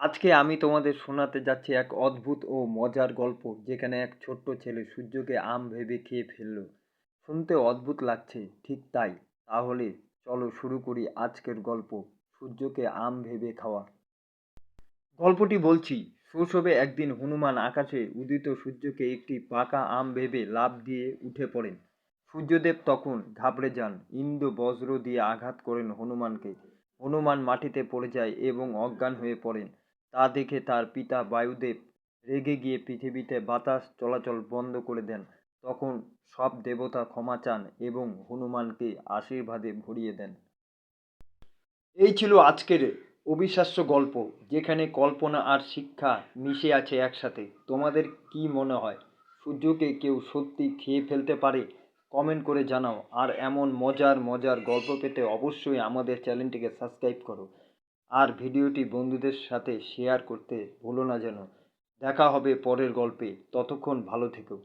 আজকে আমি তোমাদের শোনাতে যাচ্ছি এক অদ্ভুত ও মজার গল্প, যেখানে এক ছোট্ট ছেলে সূর্যকে আম ভেবে খেয়ে ফেলল। শুনতে অদ্ভুত লাগছে, ঠিক তাই। তাহলে চলো শুরু করি আজকের গল্প, সূর্যকে আম ভেবে খাওয়া। গল্পটি বলছি, শৈশবে একদিন হনুমান আকাশে উদিত সূর্যকে একটি পাকা আম ভেবে লাফ দিয়ে উঠে পড়েন। সূর্যদেব তখন ঘাবড়ে যান, ইন্দ্র বজ্র দিয়ে আঘাত করেন হনুমানকে। হনুমান মাটিতে পড়ে যায় এবং অজ্ঞান হয়ে পড়েন। তা দেখে তার পিতা বায়ুদেব রেগে গিয়ে পৃথিবীতে বাতাস চলাচল বন্ধ করে দেন। তখন সব দেবতা ক্ষমা চান এবং হনুমানকে আশীর্বাদে ভরিয়ে দেন। এই ছিল আজকের অবিশ্বাস্য গল্প, যেখানে কল্পনা আর শিক্ষা মিশে আছে একসাথে। তোমাদের কি মনে হয়? সূর্যকে কেউ সত্যি খেয়ে ফেলতে পারে? কমেন্ট করে জানাও। আর এমন মজার মজার গল্প পেতে অবশ্যই আমাদের চ্যানেলটিকে সাবস্ক্রাইব করো। আর ভিডিওটি বন্ধুদের সাথে শেয়ার করতে ভুলো না যেন। দেখা হবে পরের গল্পে। ততক্ষণ ভালো থেকো।